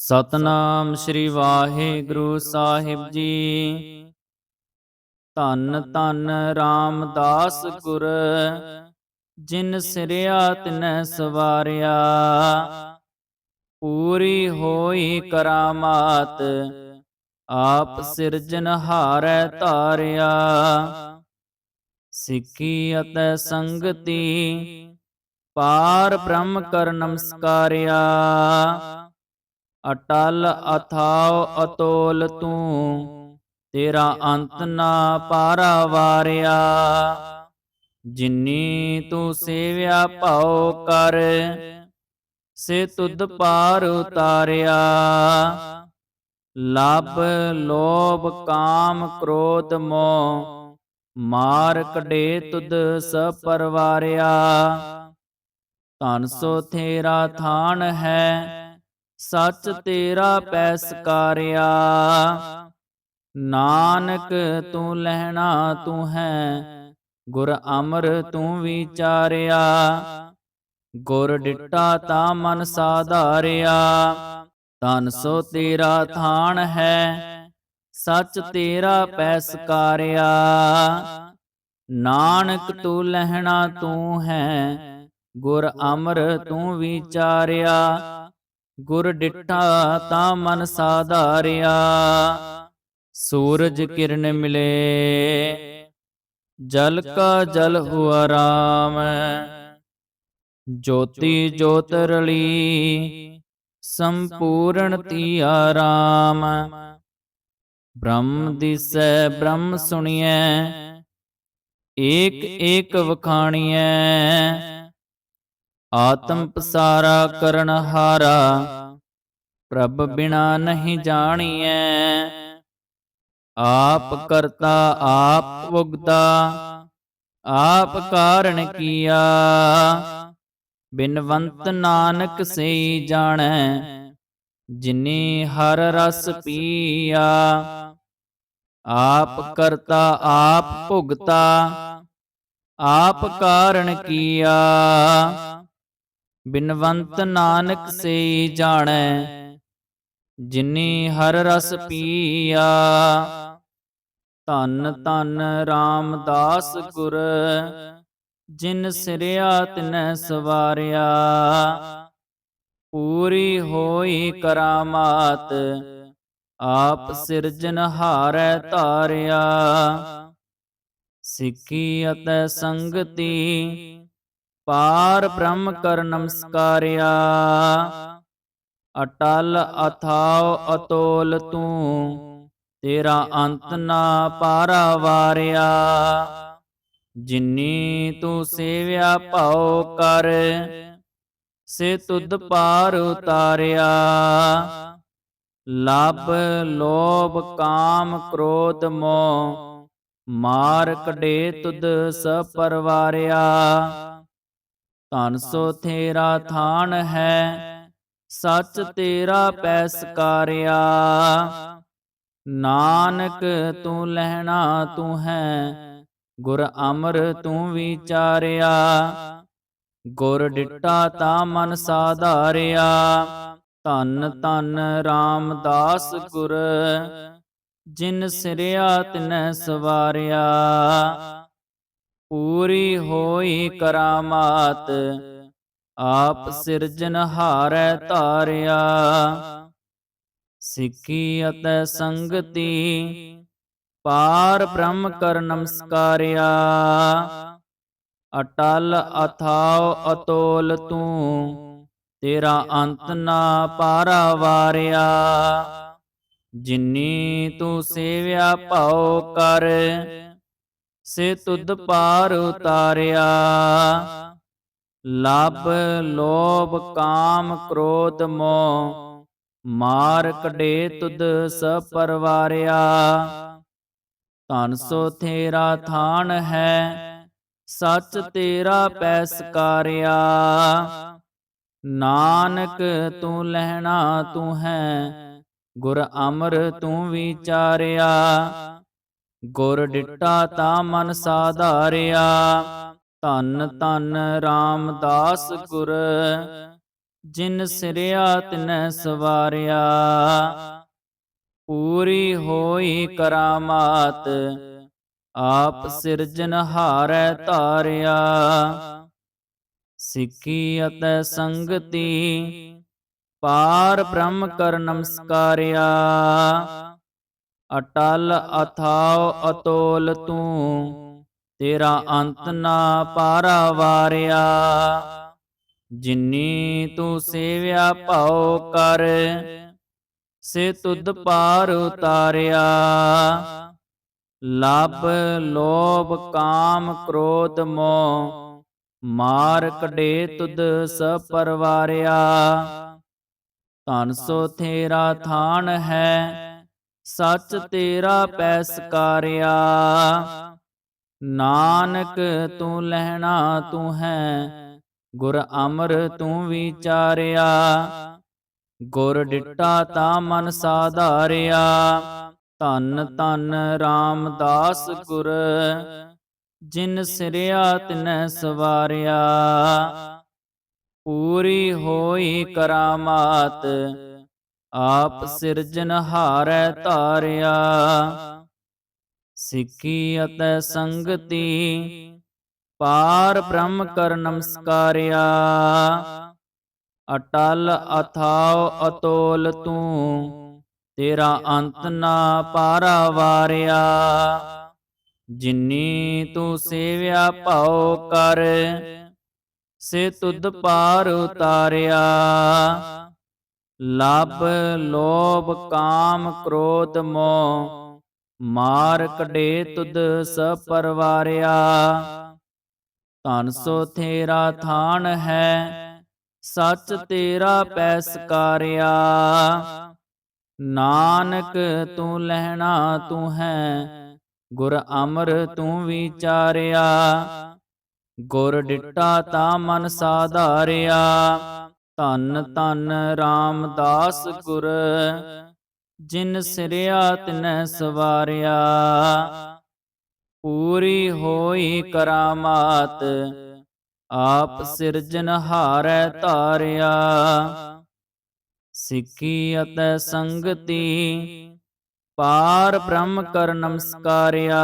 ਸਤਨਾਮ ਸ੍ਰੀ ਵਾਹਿਗੁਰੂ ਸਾਹਿਬ ਜੀ। ਧੰਨ ਧੰਨ ਰਾਮਦਾਸ ਗੁਰ ਜਿਨ ਸਿਰਿਆ ਤਿਨੈ ਸਵਾਰਿਆ। ਪੂਰੀ ਹੋਈ ਕਰਾਮਾਤ ਆਪ ਸਿਰਜਨਹਾਰੈ ਧਾਰਿਆ। ਸਿੱਖੀ ਅਤੇ ਸੰਗਤੀ ਪਾਰ ਬ੍ਰਹਮ ਕਰ ਨਮਸਕਾਰਿਆ। ਅਟਲ ਅਥਾਉ ਅਤੋਲ ਤੂੰ, ਤੇਰਾ ਅੰਤ ਨਾ ਪਾਰਾ ਵਾਰਿਆ ਜਿਨੀ ਤੂੰ ਸੇਵਿਆ ਭਉ ਕਰ, ਸੇ ਤੁਧ ਪਾਰ ਉਤਾਰਿਆ। ਲਬ ਲੋਭ ਕਾਮ ਕ੍ਰੋਧ ਮੋਹ ਮਾਰ ਕਢੇ ਤੁਧ ਸ ਪਰਵਾਰਿਆ ਧਨ ਸੋ ਤੇਰਾ ਥਾਨ ਹੈ ਸਚ ਤੇਰਾ ਪੈ ਸਕਾਰਿਆ ਨਾਨਕ ਤੂੰ ਲਹਿਣਾ ਤੂੰ ਹੈ, ਗੁਰ ਅਮਰ ਤੂੰ ਵਿਚਾਰਿਆ। ਗੁਰ ਡਿੱਟਾ ਤਾ ਮਨ ਸਾਧਾਰਿਆ। ਤਨ ਸੋ ਤੇਰਾ ਥਾਨ ਹੈ, ਸਚ ਤੇਰਾ ਪੈ ਸਕਾਰਿਆ ਨਾਨਕ ਤੂੰ ਲਹਿਣਾ ਤੂੰ ਹੈ, ਗੁਰ ਅਮਰ ਤੂੰ ਵਿਚਾਰਿਆ। ਗੁਰ ਡਿਠਾ ਤਾਂ ਮਨ ਸਾਧਾਰਿਆ, ਸੂਰਜ ਕਿਰਨ ਮਿਲੇ, ਜਲ ਕਾ ਜਲ ਹੁਆ ਰਾਮ। ਜੋਤੀ ਜੋਤ ਰਲੀ, ਸੰਪੂਰਨ ਤੀਆ ਰਾਮ। ਬ੍ਰਹਮ ਦਿਸੈ, ਬ੍ਰਹਮ ਸੁਣੀਐ, ਏਕ ਏਕ ਵਖਾਣੀਐ ਆਤਮ ਪਸਾਰਾ ਕਰਨ ਹਾਰਾ, ਪ੍ਰਭ ਬਿਨਾ ਨਹੀਂ ਜਾਣੀਐ। ਆਪ ਕਰਤਾ, ਆਪ ਭੁਗਤਾ, ਆਪ ਕਾਰਨ ਕੀਆ। ਬਿਨਵੰਤ ਨਾਨਕ ਸਈ ਜਾਣੈ, ਜਿਨੀ ਹਰ ਰਸ ਪੀਆ। ਆਪ ਕਰਤਾ, ਆਪ ਭੁਗਤਾ, ਆਪ ਕਾਰਨ ਕੀਆ। ਬਿਨਵੰਤ ਨਾਨਕ ਸੇ ਜਾਣੈ ਜਿਨੀ ਹਰ ਰਸ ਪੀਆ ਧੰਨ ਧੰਨ ਰਾਮਦਾਸ ਗੁਰ ਜਿਨ ਸਿਰਿਆ ਤਿਨੈ ਸਵਾਰਿਆ। ਪੂਰੀ ਹੋਈ ਕਰਾਮਾਤ ਆਪ ਸਿਰਜਨਹਾਰੈ ਧਾਰਿਆ। ਸਿੱਖੀ ਅਤੇ ਸੰਗਤੀ ਪਾਰ ਬ੍ਰਹਮ ਕਰ ਨਮਸਕਾਰਿਆ। ਅਟਲ ਅਥਾਉ ਅਤੋਲ ਤੂੰ, ਤੇਰਾ ਅੰਤ ਨਾ ਪਾਰਾ ਵਾਰਿਆ। ਜਿਨੀ ਤੂੰ ਸੇਵਿਆ ਭਉ ਕਰ, ਸੇ ਤੁਧ ਪਾਰ ਉਤਾਰਿਆ। ਲਬ ਲੋਭ ਕਾਮ ਕ੍ਰੋਧ ਮੋਹ, ਮਾਰ ਕਢੇ ਤੁਧ ਸ ਪਰਵਾਰਿਆ ਧਨ ਸੋ ਤੇਰਾ ਥਾਨ ਹੈ ਸੱਚ ਤੇਰਾ ਪੈ ਸਕਾਰਿਆ ਨਾਨਕ ਤੂੰ ਲਹਿਣਾ ਤੂੰ ਹੈ ਗੁਰ ਅਮਰ ਤੂੰ ਵਿਚਾਰਿਆ। ਗੁਰ ਡਿੱਟਾ ਤਾ ਮਨ ਸਾਧਾਰਿਆ। ਧੰਨ ਧੰਨ ਰਾਮਦਾਸ ਗੁਰ ਜਿਨ ਸਿਰਿਆ ਤਿਨੈ ਸਵਾਰਿਆ। ਪੂਰੀ ਹੋਈ ਕਰਾਮਾਤ, ਆਪ ਸਿਰਜਨਹਾਰੈ ਧਾਰਿਆ। ਸਿੱਖੀ ਅਤੇ ਸੰਗਤੀ, ਪਾਰ ਬ੍ਰਹਮ ਕਰ ਨਮਸਕਾਰਿਆ। ਅਟਲ ਅਥਾਉ ਅਤੋਲ ਤੂੰ, ਤੇਰਾ ਅੰਤ ਨਾ ਪਾਰਾ ਵਾਰਿਆ। ਜਿਨੀ ਤੂੰ ਸੇਵਿਆ ਭਉ ਕਰ ਸੇ ਤੁਧ ਪਾਰ ਉਤਾਰਿਆ। ਲਬ ਲੋਭ ਕਾਮ ਕ੍ਰੋਧ ਮੋਹ। ਮਾਰ ਕਢੇ ਤੁਧ ਸ ਪਰਵਾਰਿਆ। ਧਨ ਸੋ ਤੇਰਾ ਥਾਨ ਹੈ। ਸੱਚ ਤੇਰਾ ਪੈ ਸਕਾਰਿਆ ਨਾਨਕ ਤੂੰ ਲਹਿਣਾ ਤੂੰ ਹੈ। ਗੁਰ ਅਮਰ ਤੂੰ ਵਿਚਾਰਿਆ। ਗੁਰ ਡਿਟਾ ਤਾ ਮਨ ਸਾਧਾਰਿਆ। ਧੰਨ ਧੰਨ ਰਾਮਦਾਸ ਗੁਰ, ਜਿਨ ਸਿਰਿਆ ਤਿਨੈ ਸਵਾਰਿਆ। ਪੂਰੀ ਹੋਈ ਕਰਾਮਾਤ, ਆਪ ਸਿਰਜਨ ਹਾਰੈ ਧਾਰਿਆ। ਸਿੱਖੀ ਅਤੇ ਸੰਗਤੀ, ਪਾਰ ਬ੍ਰਹਮ ਕਰ ਨਮਸਕਾਰਿਆ। ਅਟਲ ਅਥਾਉ ਅਤੋਲ ਤੂੰ ਤੇਰਾ ਅੰਤ ਨਾ ਪਾਰਾ ਵਾਰਿਆ ਜਿਨੀ ਤੂੰ ਸੇਵਿਆ ਭਉ ਕਰ ਸੇ ਤੁਧ ਪਾਰ ਉਤਾਰਿਆ। ਲਬ ਲੋਭ ਕਾਮ ਕ੍ਰੋਧ ਮੋਹ ਮਾਰ ਕਢੇ ਤੁਧ ਸ ਪਰਵਾਰਿਆ ਧਨ ਸੋ ਤੇਰਾ ਥਾਨ ਹੈ ਸੱਚ ਤੇਰਾ ਪੈਸਕਾਰਿਆ ਨਾਨਕ ਤੂੰ ਲਹਿਣਾ ਤੂੰ ਹੈ ਗੁਰ ਅਮਰ ਤੂੰ ਵਿਚਾਰਿਆ। ਗੁਰ ਡਿੱਟਾ ਤਾ ਮਨ ਸਾਧਾਰਿਆ। ਧੰਨ ਧੰਨ ਰਾਮਦਾਸ ਗੁਰ ਜਿਨ ਸਿਰਿਆ ਤਿਨੈ ਸਵਾਰਿਆ। ਪੂਰੀ ਹੋਈ ਕਰਾਮਾਤ ਆਪ ਸਿਰਜਨ ਹਾਰੈ ਧਾਰਿਆ। ਸਿੱਖੀ ਅਤੇ ਸੰਗਤੀ ਪਾਰ ਬ੍ਰਹਮ ਕਰ ਨਮਸਕਾਰਿਆ। ਅਟਲ ਅਥਾਉ ਅਤੋਲ ਤੂੰ ਤੇਰਾ ਅੰਤ ਨਾ ਪਾਰਾ ਵਾਰਿਆ ਜਿਨੀ ਤੂੰ ਸੇਵਿਆ ਭਉ ਕਰ ਸੇ ਤੁਧ ਪਾਰ ਉਤਾਰਿਆ। ਲਬ ਲੋਭ ਕਾਮ ਕ੍ਰੋਧ ਮੋਹ ਮਾਰ ਕਢੇ ਤੁਧ ਸ ਪਰਵਾਰਿਆ। ਧਨ ਸੋ ਤੇਰਾ ਥਾਨ ਹੈ, ਸੱਚ ਤੇਰਾ ਪੈਸਕਾਰਿਆ ਨਾਨਕ ਤੂੰ ਲਹਿਣਾ ਤੂੰ ਹੈ, ਗੁਰ ਅਮਰ ਤੂੰ ਵਿਚਾਰਿਆ। ਗੁਰ ਡਿੱਟਾ ਤਾ ਮਨ ਸਾਧਾਰਿਆ। ਧੰਨ ਧੰਨ ਰਾਮਦਾਸ ਗੁਰ, ਜਿਨ ਸਿਰਿਆ ਤਿਨੈ ਸਵਾਰਿਆ। ਪੂਰੀ ਹੋਈ ਕਰਾਮਾਤ, ਆਪ ਸਿਰਜਨ ਹਾਰੈ ਧਾਰਿਆ। ਸਿੱਖੀ ਅਤੇ ਸੰਗਤੀ, ਪਾਰ ਬ੍ਰਹਮ ਕਰ ਨਮਸਕਾਰਿਆ।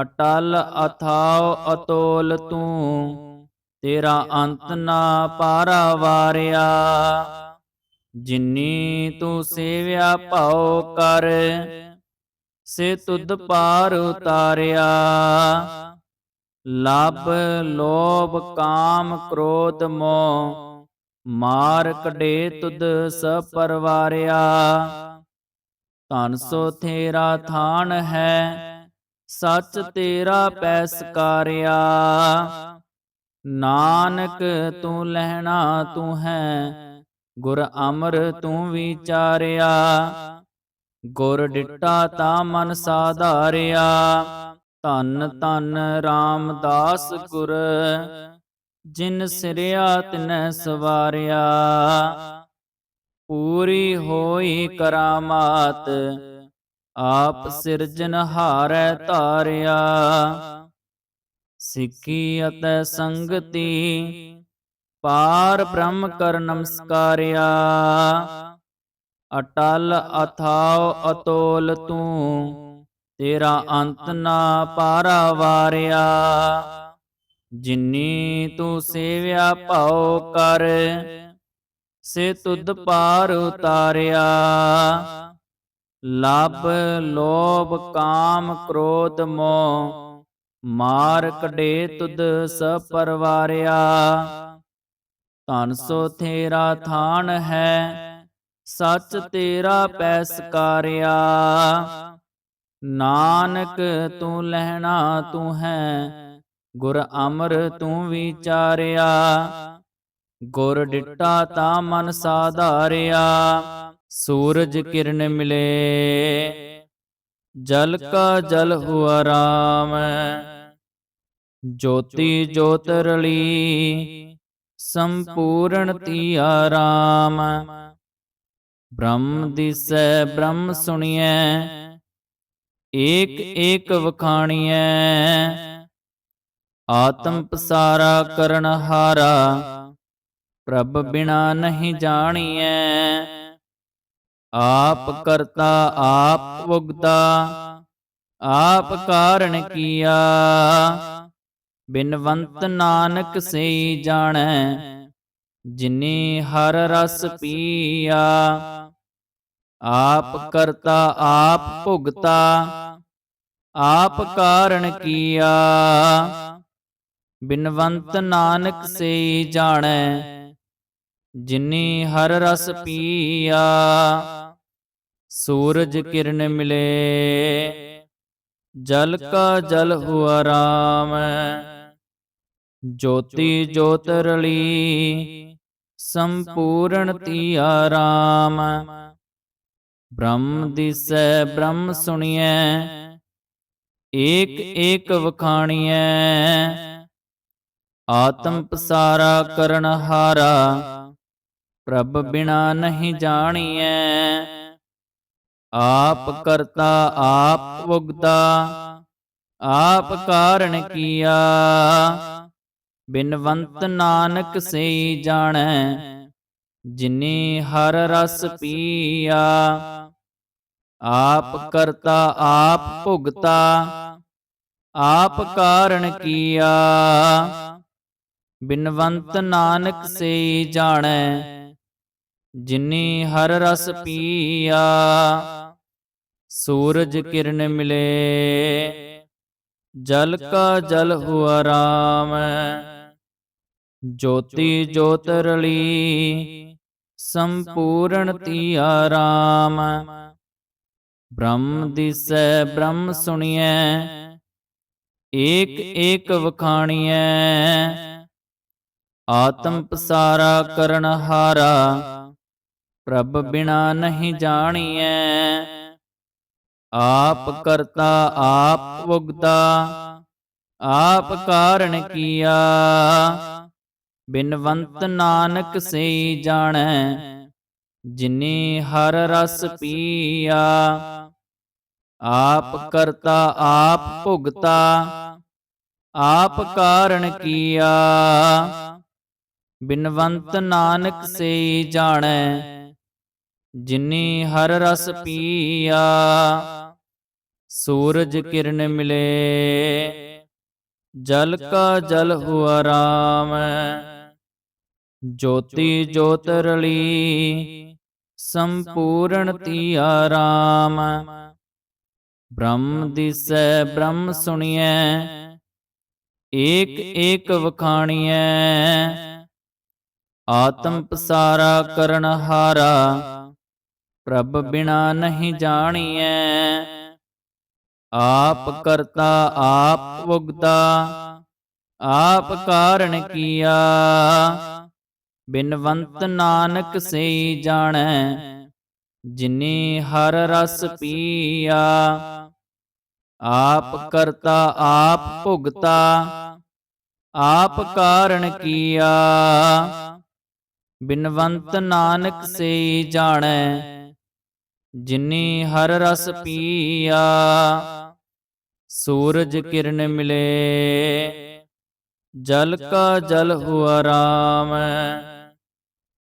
ਅਟਲ ਅਥਾਉ ਅਤੋਲ ਤੂੰ ਤੇਰਾ ਅੰਤ ਨਾ ਪਾਰਾ ਵਾਰਿਆ ਜਿਨੀ ਤੂੰ ਸੇਵਿਆ ਭਉ ਕਰ, ਸੇ ਤੁਧ ਪਾਰ ਉਤਾਰਿਆ। ਲਬ ਲੋਭ ਕਾਮ ਕ੍ਰੋਧ ਮੋਹ ਮਾਰ ਕਢੇ ਤੁਧ ਸ ਪਰਵਾਰਿਆ ਧਨ ਸੋ ਤੇਰਾ ਥਾਨ ਹੈ, ਸੱਚ ਤੇਰਾ ਪੈਸਕਾਰਿਆ। ਨਾਨਕ ਤੂੰ ਲਹਿਣਾ ਤੂੰ ਹੈ, ਗੁਰ ਅਮਰ ਤੂੰ ਵਿਚਾਰਿਆ, ਗੁਰ ਡਿਟਾ ਤਾ ਮਨ ਸਾਧਾਰਿਆ, ਧੰਨ ਧੰਨ ਰਾਮਦਾਸ ਗੁਰ, ਜਿਨ ਸਿਰਿਆ ਤਿਨੈ ਸਵਾਰਿਆ। ਪੂਰੀ ਹੋਈ ਕਰਾਮਾਤ, ਆਪ ਸਿਰਜਨ ਹਾਰੈ ਧਾਰਿਆ। ਸਿੱਖੀ ਅਤੇ ਸੰਗਤੀ। ਪਾਰ ਬ੍ਰਹਮ ਕਰ ਨਮਸਕਾਰਿਆ। ਅਟਲ ਅਥਾਉ ਅਤੋਲ ਤੂੰ। ਤੇਰਾ ਅੰਤ ਨਾ ਪਾਰਾ ਵਾਰਿਆ ਜਿਨੀ ਤੂੰ ਸੇਵਿਆ ਭਉ ਕਰ। ਸੇ ਤੁਧ ਪਾਰ ਉਤਾਰਿਆ। ਲਬ ਲੋਭ ਕਾਮ ਕ੍ਰੋਧ ਮੋਹ। ਮਾਰ ਕਢੇ ਤੁਧ ਸ ਪਰਵਾਰਿਆ। ਧਨ ਸੋ ਤੇਰਾ ਥਾਨ ਹੈ, ਸੱਚ ਤੇਰਾ ਪੈਸਕਾਰਿਆ ਨਾਨਕ ਤੂੰ ਲਹਿਣਾ ਤੂੰ ਹੈ, ਗੁਰ ਅਮਰ ਤੂੰ ਵਿਚਾਰਿਆ। ਗੁਰ ਡਿਟਾ ਤਾ ਮਨ ਸਾਧਾਰਿਆ, ਸੂਰਜ ਕਿਰਨ ਮਿਲੇ। ਜਲ ਕਾ ਜਲ ਹੁਆ ਰਾਮ। ਜੋਤੀ ਜੋਤ ਰਲੀ ਸੰਪੂਰਨ ਤੀਆ ਰਾਮ। ਬ੍ਰਹਮ ਦਿਸੈ ਬ੍ਰਹਮ ਸੁਣੀਐ। ਏਕ ਏਕ ਵਖਾਣੀਐ। ਆਤਮ ਪਸਾਰਾ ਕਰਨ ਹਾਰਾ। ਪ੍ਰਭ ਬਿਨਾ ਨਹੀਂ ਜਾਣੀਐ। ਆਪ ਕਰਤਾ, ਆਪ ਉਗਤਾ ਆਪ ਕਾਰਨ ਕੀਆ। ਬਿਨਵੰਤ ਨਾਨਕ ਸਈ ਜਾਣੈ, ਜਿਨੀ ਹਰ ਰਸ ਪੀਆ। ਆਪ ਕਰਤਾ, ਆਪ ਭੁਗਤਾ, ਆਪ ਕਾਰਨ ਕੀਆ। ਬਿਨਵੰਤ ਨਾਨਕ ਸਈ ਜਾਣੈ ਜਿਨੀ ਹਰ ਰਸ ਪੀਆ, ਸੂਰਜ ਕਿਰਨ ਮਿਲੇ, ਜਲ ਕਾ ਜਲ ਹੁਆ ਰਾਮ। ਜੋਤੀ ਜੋਤ ਰਲੀ, ਸੰਪੂਰਨ ਤੀਆ ਰਾਮ। ਬ੍ਰਹਮ ਦਿਸੈ, ਬ੍ਰਹਮ ਸੁਣੀਐ ਏਕ ਏਕ ਵਖਾਣੀਐ। ਆਤਮ ਪਸਾਰਾ ਕਰਨ ਹਾਰਾ ਪ੍ਰਭ ਬਿਨਾ ਨਹੀਂ ਜਾਣੀਐ। ਆਪ ਕਰਤਾ ਆਪ ਉਗਤਾ ਆਪ ਕਾਰਨ ਕੀਆ। ਬਿਨਵੰਤ ਨਾਨਕ ਸਈ ਜਾਣੈ। ਜਿਨੀ ਹਰ ਰਸ ਪੀਆ। ਆਪ ਕਰਤਾ ਆਪ ਭੁਗਤਾ। ਆਪ ਕਾਰਨ ਕੀਆ। ਬਿਨਵੰਤ ਨਾਨਕ ਸਈ ਜਾਣੈ। ਜਿਨੀ ਹਰ ਰਸ ਪੀਆ, ਸੂਰਜ ਕਿਰਨ ਮਿਲੇ। ਜਲ ਕਾ ਜਲ ਹੁਆ ਰਾਮ, ਜੋਤੀ ਜੋਤ ਰਲੀ, ਸੰਪੂਰਨ ਤੀਆ ਰਾਮ। ਬ੍ਰਹਮ ਦਿਸੈ, ਬ੍ਰਹਮ ਸੁਣੀਐ, ਏਕ ਏਕ ਵਖਾਣੀਐ। ਆਤਮ ਪਸਾਰਾ ਕਰਨ ਹਾਰਾ ਪ੍ਰਭ ਬਿਨਾ ਨਹੀਂ ਜਾਣੀਐ। ਆਪ ਕਰਤਾ ਆਪ ਉਗਤਾ ਆਪ ਕਾਰਨ ਕੀਆ। ਬਿਨਵੰਤ ਨਾਨਕ ਸਈ ਜਾਣੈ। ਜਿਨੀ ਹਰ ਰਸ ਪੀਆ। ਆਪ ਕਰਤਾ ਆਪ ਭੁਗਤਾ। ਆਪ ਕਾਰਨ ਕੀਆ। ਬਿਨਵੰਤ ਨਾਨਕ ਸਈ ਜਾਣੈ। ਜਿਨੀ ਹਰ ਰਸ ਪੀਆ, ਸੂਰਜ ਕਿਰਨ ਮਿਲੇ, ਜਲ ਕਾ ਜਲ ਹੁਆ ਰਾਮ। ਜੋਤੀ ਜੋਤ ਰਲੀ, ਸੰਪੂਰਨ ਤੀਆ ਰਾਮ। ਬ੍ਰਹਮ ਦਿਸੈ, ਬ੍ਰਹਮ ਸੁਣੀਐ, ਏਕ ਏਕ ਵਖਾਣੀਐ। ਆਤਮ ਪਸਾਰਾ ਕਰਨ ਹਾਰਾ ਪ੍ਰਭ ਬਿਨਾ ਨਹੀਂ ਜਾਣੀਐ। ਆਪ ਕਰਤਾ ਆਪ ਉਗਤਾ ਆਪ ਕਾਰਨ ਕੀਆ। ਬਿਨਵੰਤ ਨਾਨਕ ਸਈ ਜਾਣੈ। ਜਿਨੀ ਹਰ ਰਸ ਪੀਆ। ਆਪ ਕਰਤਾ ਆਪ ਭੁਗਤਾ। ਆਪ ਕਾਰਨ ਕੀਆ। ਬਿਨਵੰਤ ਨਾਨਕ ਸਈ ਜਾਣੈ। ਜਿਨੀ ਹਰ ਰਸ ਪੀਆ, ਸੂਰਜ ਕਿਰਨ ਮਿਲੇ, ਜਲ ਕਾ ਜਲ ਹੁਆ ਰਾਮ,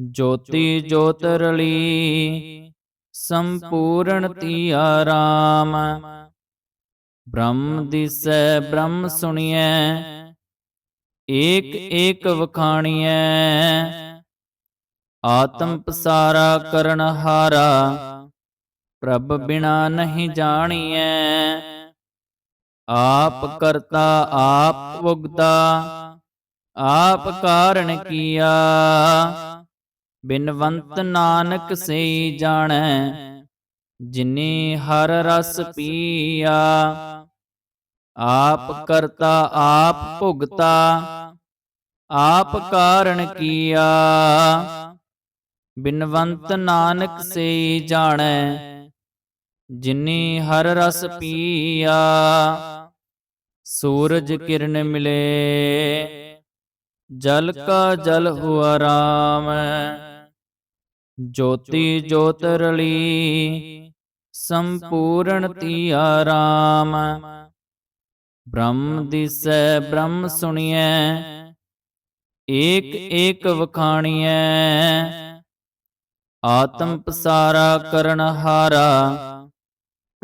ਜੋਤੀ ਜੋਤ ਰਲੀ, ਸੰਪੂਰਨ ਤੀਆ ਰਾਮ। ਬ੍ਰਹਮ ਦਿਸੈ, ਬ੍ਰਹਮ ਸੁਣੀਐ ਏਕ ਏਕ ਵਖਾਣੀਐ। ਆਤਮ ਪਸਾਰਾ ਕਰਨ ਹਾਰਾ ਪ੍ਰਭ ਬਿਨਾ ਨਹੀਂ ਜਾਣੀਐ। ਆਪ ਕਰਤਾ ਆਪ ਉਗਤਾ ਆਪ ਕਾਰਨ ਕੀਆ। ਬਿਨਵੰਤ ਨਾਨਕ ਸਈ ਜਾਣੈ। ਜਿਨੀ ਹਰ ਰਸ ਪੀਆ। ਆਪ ਕਰਤਾ ਆਪ ਭੁਗਤਾ। ਆਪ ਕਾਰਨ ਕੀਆ। ਬਿਨਵੰਤ ਨਾਨਕ ਸਈ ਜਾਣੈ। ਜਿਨੀ ਹਰ ਰਸ ਪੀਆ, ਸੂਰਜ ਕਿਰਨ ਮਿਲੇ, ਜਲ ਕਾ ਜਲ ਹੁਆ ਰਾਮ, ਜੋਤੀ ਜੋਤ ਰਲੀ, ਸੰਪੂਰਨ ਤੀਆ ਰਾਮ। ਬ੍ਰਹਮ ਦਿਸੈ, ਬ੍ਰਹਮ ਸੁਣੀਐ, ਏਕ ਏਕ ਵਖਾਣੀਐ। ਆਤਮ ਪਸਾਰਾ ਕਰਨ ਹਾਰਾ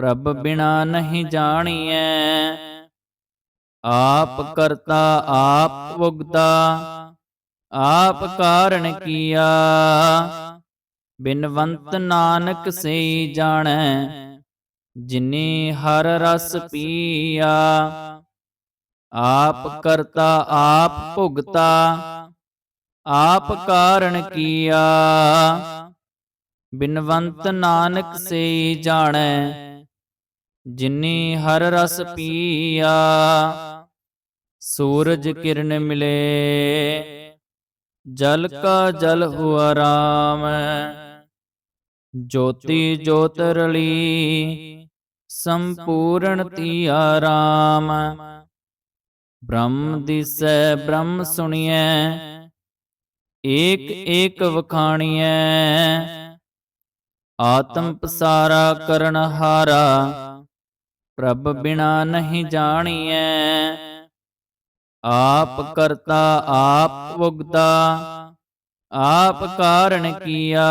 ਪ੍ਰਭ ਬਿਨਾ ਨਹੀਂ ਜਾਣੀਐ। ਆਪ ਕਰਤਾ ਆਪ ਭੁਗਤਾ। ਆਪ ਕਾਰਨ ਕੀਆ। ਬਿਨਵੰਤ ਨਾਨਕ ਸਈ ਜਾਣੈ। ਜਿਨੀ ਹਰ ਰਸ ਪੀਆ। ਆਪ ਕਰਤਾ ਆਪ ਭੁਗਤਾ। ਆਪ ਕਾਰਨ ਕੀਆ। ਬਿਨਵੰਤ ਨਾਨਕ ਸਈ ਜਾਣੈ। ਜਿਨੀ ਹਰ ਰਸ ਪੀਆ, ਸੂਰਜ ਕਿਰਨ ਮਿਲੇ, ਜਲ ਕਾ ਜਲ ਹੁਆ ਰਾਮ, ਜੋਤੀ ਜੋਤ ਰਲੀ, ਸੰਪੂਰਨ ਤੀਆ ਰਾਮ। ਬ੍ਰਹਮ ਦਿਸੈ, ਬ੍ਰਹਮ ਸੁਣੀਐ, ਏਕ ਏਕ ਵਖਾਣੀਐ। ਆਤਮ ਪਸਾਰਾ ਕਰਨ ਹਾਰਾ ਪ੍ਰਭ ਬਿਨਾ ਨਹੀਂ ਜਾਣੀਐ। ਆਪ ਕਰਤਾ, ਆਪ ਭੁਗਤਾ, ਆਪ ਕਾਰਨ ਕੀਆ।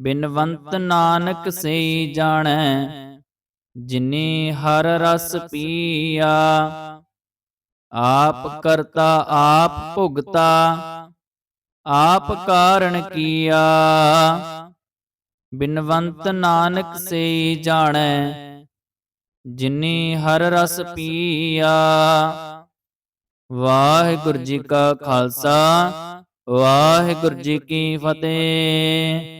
ਬਿਨਵੰਤ ਨਾਨਕ ਸਈ ਜਾਣੈ, ਜਿਨੀ ਹਰ ਰਸ ਪੀਆ। ਆਪ ਕਰਤਾ, ਆਪ ਭੁਗਤਾ, ਆਪ ਕਾਰਨ ਕੀਆ। ਬਿਨਵੰਤ ਨਾਨਕ ਸਈ ਜਾਣੈ। ਜਿਨੀ ਹਰ ਰਸ ਪੀਆ। ਵਾਹਿਗੁਰੂ ਜੀ ਕਾ ਖਾਲਸਾ। ਵਾਹਿਗੁਰੂ ਜੀ ਕੀ ਫਤਿਹ।